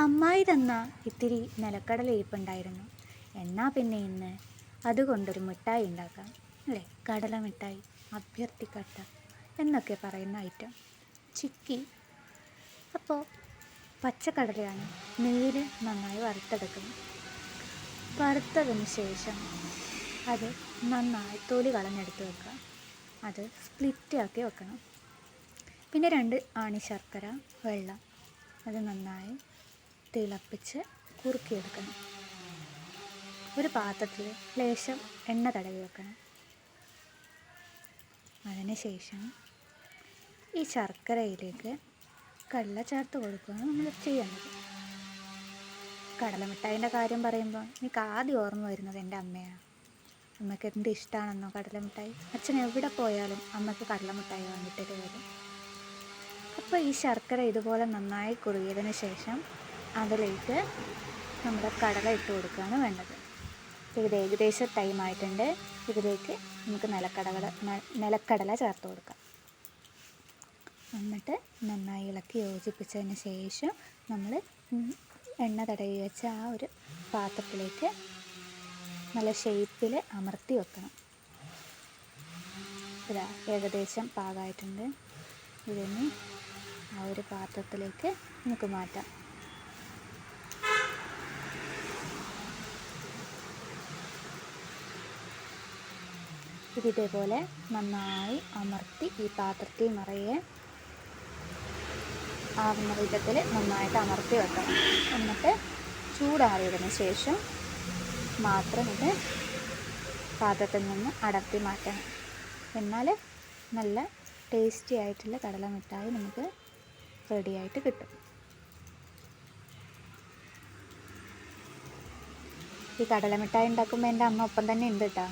അമ്മായി തന്ന ഇത്തിരി നിലക്കടല ഇരിപ്പുണ്ടായിരുന്നു. എന്നാൽ പിന്നെ ഇന്ന്? അതുകൊണ്ടൊരു മിഠായി ഉണ്ടാക്കാം. അല്ലേ? കടല മിഠായി അഭ്യർത്ഥിക്കട്ട എന്നൊക്കെ പറയുന്ന ഐറ്റം ചിക്കി. അപ്പോൾ പച്ചക്കടലയാണ് നീര് നന്നായി വറുത്തെടുക്കുന്നത്. വറുത്തതിന് ശേഷം അത് നന്നായി തൊലി കളഞ്ഞെടുത്ത് വെക്കുക. അത് സ്പ്ലിറ്റ് ആക്കി വെക്കണം. പിന്നെ രണ്ട് ആണി ശർക്കര വെള്ളം. അത് നന്നായി തിളപ്പിച്ച് കുറുക്കിയെടുക്കണം. ഒരു പാത്രത്തിൽ ലേശം എണ്ണ തടവി വെക്കണം. അതിന് ശേഷം ഈ ശർക്കരയിലേക്ക് കടല ചേർത്ത് കൊടുക്കുകയാണ് നമ്മൾ ചെയ്യേണ്ടത് കടലമിഠായിന്റെ കാര്യം പറയുമ്പോൾ എനിക്ക് ആദ്യം ഓർമ്മ വരുന്നത് എന്റെ അമ്മയാണ്. അമ്മയ്ക്ക് എന്ത് ഇഷ്ടമാണെന്നോ കടലമിഠായി? അച്ഛൻ എവിടെ പോയാലും അമ്മയ്ക്ക് കടലമിഠായി വന്നിട്ടേ വരും. അപ്പോൾ ഈ ശർക്കര ഇതുപോലെ നന്നായി കുറുകിയതിന് ശേഷം അതിലേക്ക് നമ്മുടെ കടല ഇട്ട് കൊടുക്കുകയാണ് വേണ്ടത്. ഇത് ഏകദേശം ടൈം ആയിട്ടുണ്ട്. ഇതിലേക്ക് നമുക്ക് നിലക്കടല നിലക്കടല ചേർത്ത് കൊടുക്കാം. എന്നിട്ട് നന്നായി ഇളക്കി യോജിപ്പിച്ചതിന് ശേഷം നമ്മൾ എണ്ണ തടവി വെച്ച ആ ഒരു പാത്രത്തിലേക്ക് നല്ല ഷേപ്പിൽ അമർത്തി വെക്കണം. ഇതാ ഏകദേശം പാകമായിട്ടുണ്ട് ഇതിന് ആ ഒരു പാത്രത്തിലേക്ക് നമുക്ക് മാറ്റാം. ഇത് ഇതേപോലെ നന്നായി അമർത്തി ഈ പാത്രത്തിൽ നിറയെ ആവുന്ന വിധത്തിൽ നന്നായിട്ട് അമർത്തി വെക്കണം. എന്നിട്ട് ചൂടാറിയതിന് ശേഷം മാത്രം ഇത് പാത്രത്തിൽ നിന്ന് അടർത്തി മാറ്റണം. എന്നാൽ നല്ല ടേസ്റ്റി ആയിട്ടുള്ള കടല മിഠായി നമുക്ക് റെഡിയായിട്ട് കിട്ടും. ഈ കടല മിഠായി ഉണ്ടാക്കുമ്പോൾ എന്റെ അമ്മ ഒപ്പം തന്നെ ഉണ്ട് കേട്ടോ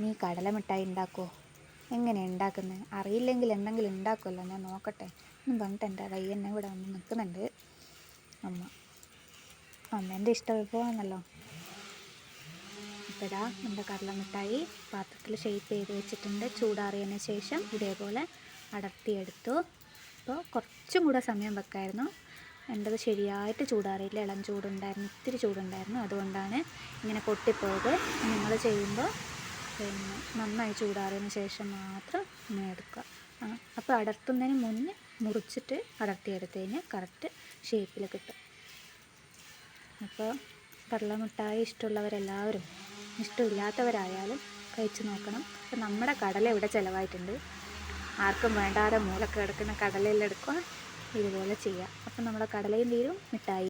നീ കടല മിഠായി ഉണ്ടാക്കുമോ എങ്ങനെ ഉണ്ടാക്കുന്നത് അറിയില്ലെങ്കിൽ എന്തെങ്കിലും ഉണ്ടാക്കുമല്ലോ ഞാൻ നോക്കട്ടെ. എന്ന് പറഞ്ഞിട്ട് എന്റെ എന്നെ ഇവിടെ വന്ന് നിൽക്കുന്നുണ്ട്. അമ്മ. അമ്മേന്റെ ഇഷ്ട വിഭവമാണല്ലോ ഇപ്പോഴാ നമ്മുടെ കടല മിഠായി പാത്രത്തിൽ ഷേപ്പ് ചെയ്ത് വെച്ചിട്ടുണ്ട്. ചൂടാറിയതിന് ശേഷം ഇതേപോലെ അടർത്തിയെടുത്തു. അപ്പോൾ കുറച്ചും കൂടെ സമയം വെക്കായിരുന്നു. എന്റെത് ശരിയായിട്ട് ചൂടാറിയില്ല. ഇളം ചൂടുണ്ടായിരുന്നു ഇത്തിരി ചൂടുണ്ടായിരുന്നു. അതുകൊണ്ടാണ് ഇങ്ങനെ പൊട്ടിപ്പോയത്. നിങ്ങൾ ചെയ്യുമ്പോൾ പിന്നെ നന്നായി ചൂടാറിയതിന് ശേഷം മാത്രം എടുക്കുക. അപ്പോൾ അടർത്തുന്നതിന് മുന്നേ മുറിച്ചിട്ട് അടർത്തിയെടുത്ത് കഴിഞ്ഞാൽ കറക്റ്റ് ഷേപ്പിൽ കിട്ടും. അപ്പോൾ കടല മിഠായി ഇഷ്ടമുള്ളവരെല്ലാവരും ഇഷ്ടമില്ലാത്തവരായാലും കഴിച്ച് നോക്കണം. അപ്പം നമ്മുടെ കടല ഇവിടെ ചിലവായിട്ടുണ്ട്. ആർക്കും വേണ്ടാതെ മൂലക്കെടുക്കുന്ന കിടക്കുന്ന കടലയിൽ എടുക്കുക ഇതുപോലെ ചെയ്യുക അപ്പം നമ്മുടെ കടലയും തീരും മിഠായി